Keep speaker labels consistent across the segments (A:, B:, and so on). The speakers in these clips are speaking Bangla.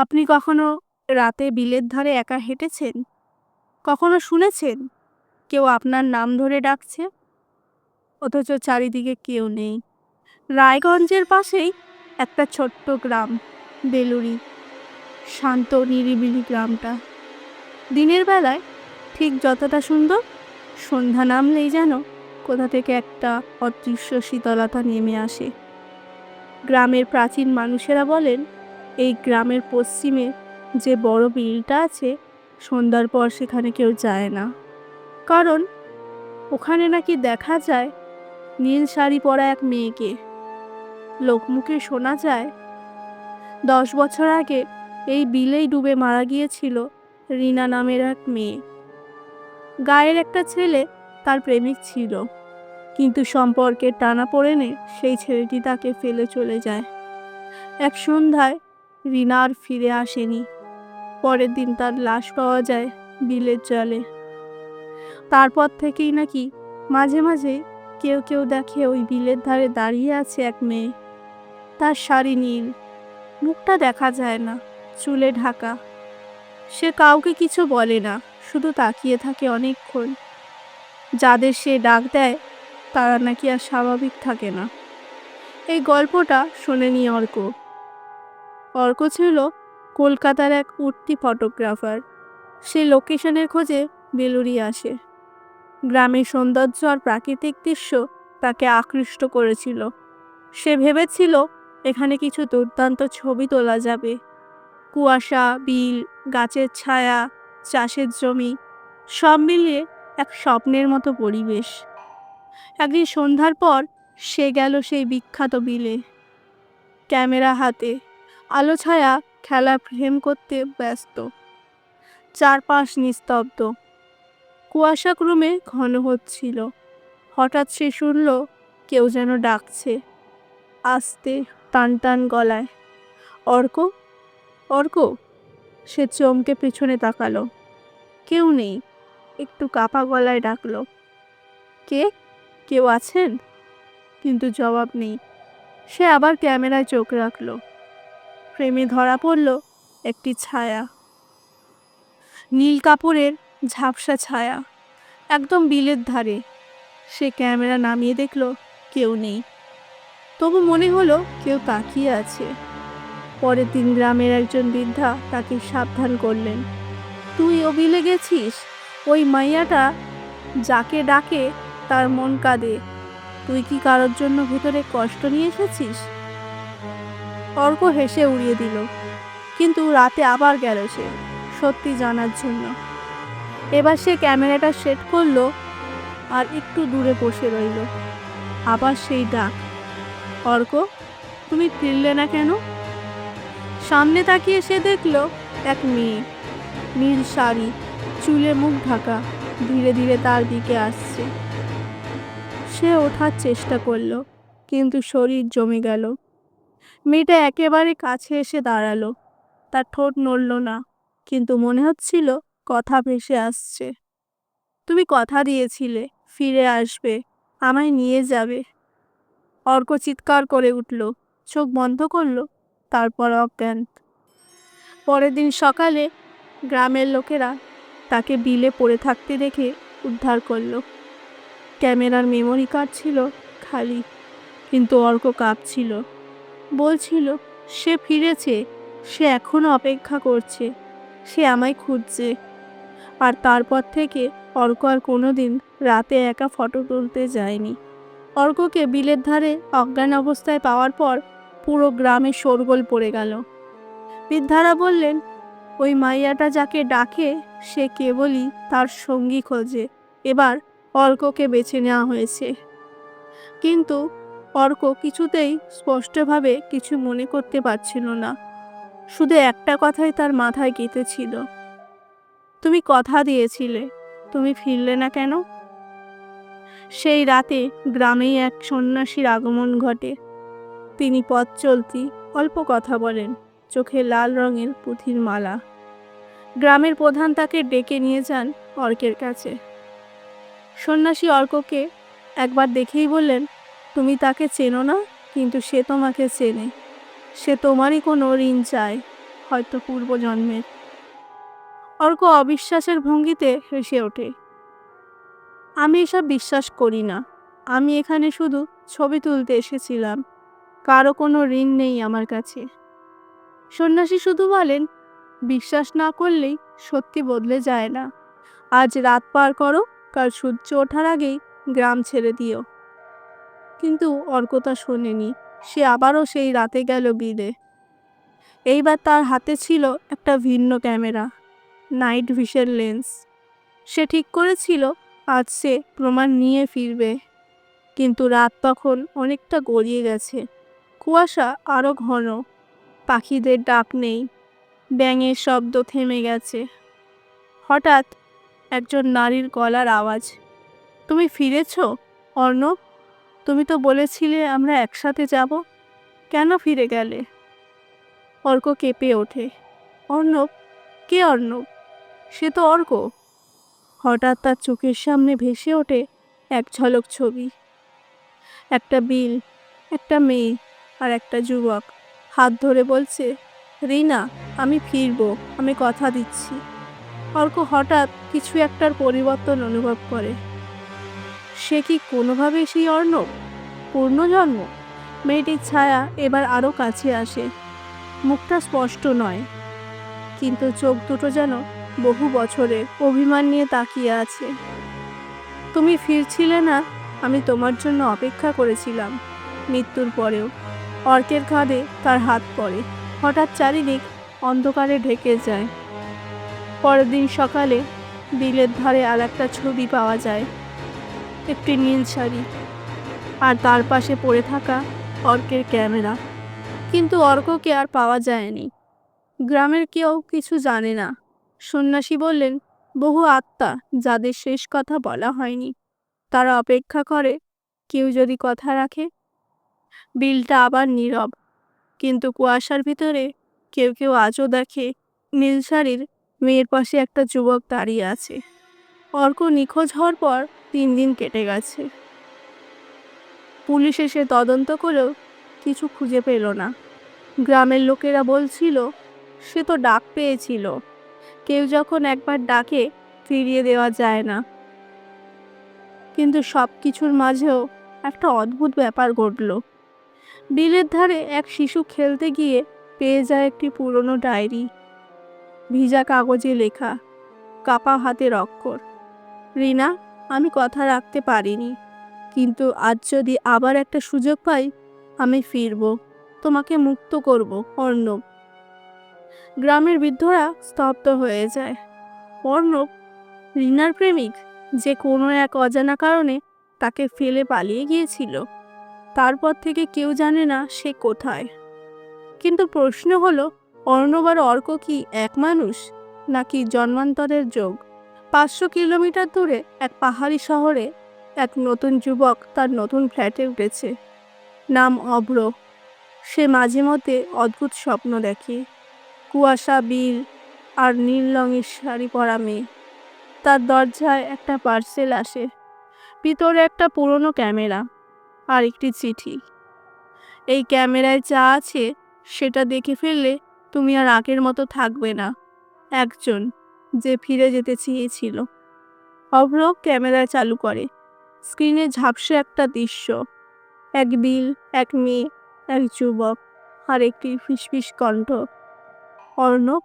A: আপনি কখনো রাতে বিলের ধারে একা হেঁটেছেন? কখনো শুনেছেন? কেউ আপনার নাম ধরে ডাকছে? অথচ চারিদিকে কেউ নেই। রায়গঞ্জের পাশেই একটা ছোট্ট গ্রাম বেলুরি শান্ত, নিরিবিলি গ্রামটা। দিনের বেলায় ঠিক যতটা সুন্দর, সন্ধ্যা নামলেই যেন কোথা থেকে একটা অদৃশ্য শীতলতা নেমে আসে। গ্রামের প্রাচীন মানুষেরা বলেন এই গ্রামের পশ্চিমে যে বড় বিলটা আছে, সন্ধ্যার পর সেখানে কেউ যায় না। কারণ ওখানে নাকি দেখা যায় নীল শাড়ি পরা এক মেয়েকে। লোকমুখে শোনা যায়, দশ বছর আগে এই বিলেই ডুবে মারা গিয়েছিল রিনা নামের এক মেয়ে। গায়ের একটা ছেলে তার প্রেমিক ছিল, কিন্তু সম্পর্কের টানা পড়েনে সেই ছেলেটি তাকে ফেলে চলে যায়। এক সন্ধ্যায় রিনা আর ফিরে আসেনি। পরের দিন তার লাশ পাওয়া যায় বিলের জলে। তারপর থেকেই নাকি মাঝে মাঝে কেউ কেউ দেখে ওই বিলের ধারে দাঁড়িয়ে আছে এক মেয়ে। তার শাড়ি নীল, মুখটা দেখা যায় না, চুলে ঢাকা। সে কাউকে কিছু বলে না, শুধু তাকিয়ে থাকে অনেকক্ষণ। যাদের সে ডাক দেয়, তারা নাকি আর স্বাভাবিক থাকে না। এই গল্পটা শোনেনি অর্ক। অর্ক ছিল কলকাতার এক উঠতি ফটোগ্রাফার। সে লোকেশনের খোঁজে বেলুরি আসে। গ্রামের সৌন্দর্য আর প্রাকৃতিক দৃশ্য তাকে আকৃষ্ট করেছিল। সে ভেবেছিল, এখানে কিছু দুর্দান্ত ছবি তোলা যাবে। কুয়াশা, বিল, গাছের ছায়া, চাষের জমি, সব মিলিয়ে এক স্বপ্নের মতো পরিবেশ। একদিন সন্ধ্যার পর সে গেল সেই বিখ্যাত বিলে। ক্যামেরা হাতে আলো ছায়া খেলা প্রেম করতে ব্যস্ত। চারপাশ নিস্তব্ধ। কুয়াশা ক্রমে ঘন হচ্ছিল। হঠাৎ সে শুনল, কেউ যেন ডাকছে। আস্তে টান টান গলায়। অর্ক? অর্ক? সে চমকে পেছনে তাকালো। কেউ নেই। একটু কাপা গলায় ডাকলো। কে? কেউ আছেন? কিন্তু জবাব নেই। সে আবার ক্যামেরায় চোখ রাখল। ফ্রেমে ধরা পড়ল একটি ছায়া। নীল কাপড়ের ঝাপসা ছায়া, একদম বিলের ধারে। সে ক্যামেরা নামিয়ে দেখল কেউ নেই। তবু মনে হলো কেউ তাকিয়ে আছে। পরের দিন গ্রামের একজন বৃদ্ধা তাকে সাবধান করলেন। তুই ও বিলে গেছিস? ওই মাইয়াটা যাকে ডাকে তার মন কাঁদে। তুই কি কারোর জন্য ভেতরে কষ্ট নিয়ে এসেছিস? অর্ক হেসে উড়িয়ে দিল। কিন্তু রাতে আবার গেল সে, সত্যি জানার জন্য। এবার সে ক্যামেরাটা সেট করল আর একটু দূরে বসে রইল। আবার সেই ডাক অর্ক তুমি ফিরলে না কেন? সামনে তাকিয়ে সে দেখল এক মেয়ে, নীল শাড়ি, চুলে মুখ ঢাকা, ধীরে ধীরে তার দিকে আসছে। সে ওঠার চেষ্টা করল, কিন্তু শরীর জমে গেল। মেয়েটা একেবারে কাছে এসে দাঁড়াল। তার ঠোঁট নড়ল না, কিন্তু মনে হচ্ছিল কথা ভেসে আসছে। তুমি কথা দিয়েছিলে, ফিরে আসবে, আমায় নিয়ে যাবে। অর্ক চিৎকার করে উঠল, চোখ বন্ধ করল, তারপর অজ্ঞান। পরের দিন সকালে গ্রামের লোকেরা তাকে বিলে পড়ে থাকতে দেখে উদ্ধার করল। ক্যামেরার মেমোরি কার্ড ছিল খালি, কিন্তু অর্ক কাঁপছিল। বলছিল, সে ফিরেছে, সে এখনও অপেক্ষা করছে, সে আমায় খুঁজছে। আর তারপর থেকে অর্ক আর কোনো দিন রাতে একা ফটো তুলতে যায়নি। অর্ককে বিলের ধারে অজ্ঞান অবস্থায় পাওয়ার পর পুরো গ্রামে শোরগোল পড়ে গেল। বৃদ্ধারা বললেন, ওই মাইয়াটা যাকে ডাকে, সে কেবলই তার সঙ্গী খোঁজে। এবার অর্ককে বেছে নেওয়া হয়েছে। কিন্তু অর্ক কিছুতেই স্পষ্টভাবে কিছু মনে করতে পারছিল না। শুধু একটা কথাই তার মাথায় গেঁথেছিল। তুমি কথা দিয়েছিলে, তুমি ফিরলে না কেন? সেই রাতে গ্রামেই এক সন্ন্যাসীর আগমন ঘটে। তিনি পথ চলতি অল্প কথা বলেন, চোখে লাল রঙের পুঁথির মালা। গ্রামের প্রধান তাকে ডেকে নিয়ে যান অর্কের কাছে। সন্ন্যাসী অর্ককে একবার দেখেই বললেন তুমি তাকে চেনো না, কিন্তু সে তোমাকে চেনে। সে তোমারই কোনো ঋণ চায়, হয়তো পূর্বজন্মের। অর্ক অবিশ্বাসের ভঙ্গিতে হেসে ওঠে। আমি এসব বিশ্বাস করি না। আমি এখানে শুধু ছবি তুলতে এসেছিলাম। কারও কোনো ঋণ নেই আমার কাছে। সন্ন্যাসী শুধু বলেন, বিশ্বাস না করলেই সত্যি বদলে যায় না। আজ রাত পার করো, কাল সূর্য ওঠার আগেই গ্রাম ছেড়ে দিও। কিন্তু অর্কতা শোনেনি। সে আবারও সেই রাতে গেল বিলে এইবার তার হাতে ছিল একটা ভিন্ন ক্যামেরা, নাইট ভিশন লেন্স। সে ঠিক করেছিল আজ সে প্রমাণ নিয়ে ফিরবে। কিন্তু রাত তখন অনেকটা গড়িয়ে গেছে। কুয়াশা আরও ঘন। পাখিদের ডাক নেই। ব্যাঙের শব্দ থেমে গেছে। হঠাৎ একজন নারীর গলার আওয়াজ। তুমি ফিরেছ, অর্ণব? তুমি তো বলেছিলে আমরা একসাথে যাব। কেন ফিরে গেলে? অর্ক কেঁপে ওঠে। অর্ণব? কে অর্ণব? সে তো অর্ক। হঠাৎ তার চোখের সামনে ভেসে ওঠে এক ঝলক ছবি। একটা বিল, একটা মেয়ে আর একটা যুবক। হাত ধরে বলছে, রিনা, আমি ফিরবো, আমি কথা দিচ্ছি। অর্ক হঠাৎ কিছু একটার পরিবর্তন অনুভব করে। সে কি কোনোভাবে সেই অর্ণব? পূর্ণজন্ম মেয়েটির ছায়া এবার আরও কাছে আসে। মুখটা স্পষ্ট নয়। কিন্তু চোখ দুটো যেন বহু বছরের অভিমান নিয়ে তাকিয়ে আছে। তুমি ফিরছিলে না, আমি তোমার জন্য অপেক্ষা করেছিলাম। মৃত্যুর পরেও। অর্কের কাঁধে তার হাত পড়ে। হঠাৎ চারিদিক অন্ধকারে ঢেকে যায়। পরের দিন সকালে বিলের ধারে আর একটা ছবি পাওয়া যায়। একটি নীল শাড়ি। আর তার পাশে পড়ে থাকা অর্কের ক্যামেরা। কিন্তু অর্ককে আর পাওয়া যায়নি। গ্রামের কেউ কিছু জানে না। সন্ন্যাসী বললেন, বহু আত্মা, যাদের শেষ কথা বলা হয়নি। তারা অপেক্ষা করে, কেউ যদি কথা রাখে? বিলটা আবার নীরব। কিন্তু কুয়াশার ভিতরে কেউ কেউ আজও দেখে, নীল শাড়ির মেয়ের পাশে একটা যুবক দাঁড়িয়ে আছে। অর্ক নিখোঁজ হওয়ার পর তিন দিন কেটে গেছে। পুলিশ এসে তদন্ত করেও কিছু খুঁজে পেল না। গ্রামের লোকেরা বলছিল, সে তো ডাক পেয়েছিল। কেউ যখন একবার ডাকে, ফিরিয়ে দেওয়া যায় না। কিন্তু সব কিছুর মাঝেও একটা অদ্ভুত ব্যাপার ঘটল। বিলের ধারে এক শিশু খেলতে গিয়ে পেয়ে যায় একটি পুরনো ডায়েরি। ভিজা কাগজে লেখা, কাপা হাতের অক্ষর। রিনা আমি কথা রাখতে পারিনি। কিন্তু আজ যদি আবার একটা সুযোগ পাই, আমি ফিরব, তোমাকে মুক্ত করব, অর্ণব। গ্রামের বৃদ্ধরা স্তব্ধ হয়ে যায়। অর্ণব, রিনার প্রেমিক, যে কোনো এক অজানা কারণে তাকে ফেলে পালিয়ে গিয়েছিল। তারপর থেকে কেউ জানে না সে কোথায়। কিন্তু প্রশ্ন হলো, অর্ণব আর অর্ক কি এক মানুষ, নাকি জন্মান্তরের যোগ? পাঁচশো কিলোমিটার দূরে এক পাহাড়ি শহরে এক নতুন যুবক তার নতুন ফ্ল্যাটে উঠেছে। নাম অভ্র সে মাঝে মধ্যে অদ্ভুত স্বপ্ন দেখে। কুয়াশা, বিল আর নীল রঙের শাড়ি পরা মেয়ে। তার দরজায় একটা পার্সেল আসে। ভিতরে একটা পুরনো ক্যামেরা আর একটি চিঠি। এই ক্যামেরায় যা আছে সেটা দেখে ফেললে তুমি আর আগের মতো থাকবে না। একজন যে ফিরে যেতে চেয়েছিল। অভ্র ক্যামেরা চালু করে। স্ক্রিনে ঝাপসে একটা দৃশ্য। এক বিল, এক মেয়ে, এক যুবক, আর একটি ফিসফিস কণ্ঠ। অর্ণব,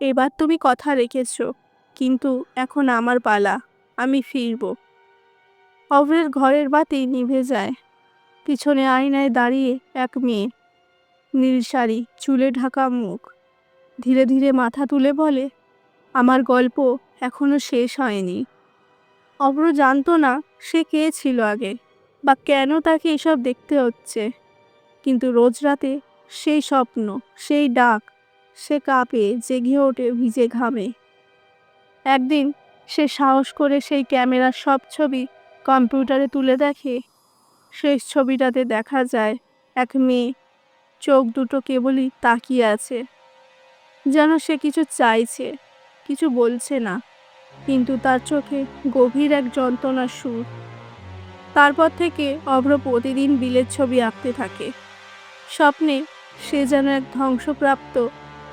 A: এবার তুমি কথা রেখেছ, কিন্তু এখন আমার পালা, আমি ফিরব। অভ্রের ঘরের বাতি নিভে যায়। পিছনে আয়নায় দাঁড়িয়ে এক মেয়ে। নীল শাড়ি, চুলে ঢাকা মুখ। ধীরে ধীরে মাথা তুলে বলে আমার গল্প এখনও শেষ হয়নি। অভ্র জানতো না সে কে ছিল আগে বা কেন তাকে এসব দেখতে হচ্ছে। কিন্তু রোজ রাতে সেই স্বপ্ন, সেই ডাক, সে কাঁপে, জেগে ওঠে ভিজে ঘামে। একদিন সে সাহস করে সেই ক্যামেরার সব ছবি কম্পিউটারে তুলে দেখে। শেষ ছবিটাতে দেখা যায় এক মেয়ে, চোখ দুটো কেবলই তাকিয়ে আছে। যেন সে কিছু চাইছে। কিছু বলছে না, কিন্তু তার চোখে গভীর এক যন্ত্রণার সুর। তারপর থেকে অভ্র প্রতিদিন বিলের ছবি আঁকতে থাকে। স্বপ্নে সে যেন এক ধ্বংসপ্রাপ্ত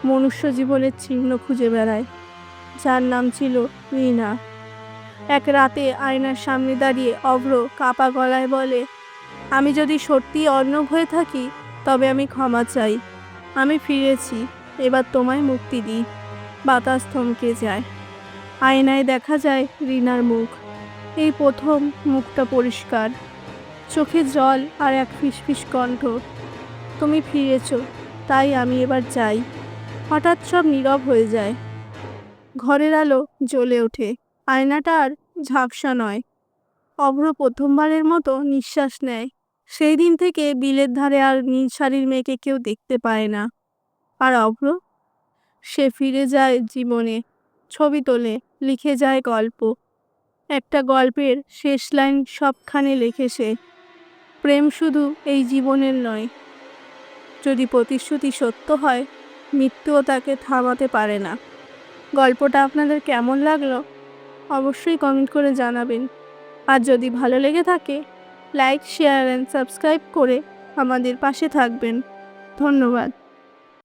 A: মনুষ্য জীবনের চিহ্ন খুঁজে বেড়ায়, যার নাম ছিল রিনা। এক রাতে আয়নার সামনে দাঁড়িয়ে অভ্র কাপা গলায় বলে, আমি যদি সত্যি অর্ণব হয়ে থাকি, তবে আমি ক্ষমা চাই। আমি ফিরেছি, এবার তোমায় মুক্তি দিই। বাতাস থমকে যায়। আয়নায় দেখা যায় রিনার মুখ। এই প্রথম মুখটা পরিষ্কার। চোখে জল আর এক ফিসফিস কণ্ঠ। তুমি ফিরেছ, তাই আমি এবার যাই। হঠাৎ সব নীরব হয়ে যায়। ঘরের আলো জ্বলে ওঠে। আয়নাটা আর ঝাপসা নয়। অভ্র প্রথমবারের মতো নিঃশ্বাস নেয়। সেই দিন থেকে বিলের ধারে আর নীল শাড়ির মেয়েকে কেউ দেখতে পায় না। আর অভ্র? সে ফিরে যায় জীবনে। ছবি তোলে, লিখে যায় গল্প। একটা গল্পের শেষ লাইন সবখানে লেখে সে। প্রেম শুধু এই জীবনের নয়। যদি প্রতিশ্রুতি সত্য হয়, মৃত্যুও তাকে থামাতে পারে না। গল্পটা আপনাদের কেমন লাগল? অবশ্যই কমেন্ট করে জানাবেন। আর যদি ভালো লেগে থাকে, লাইক, শেয়ার অ্যান্ড সাবস্ক্রাইব করে আমাদের পাশে থাকবেন। ধন্যবাদ।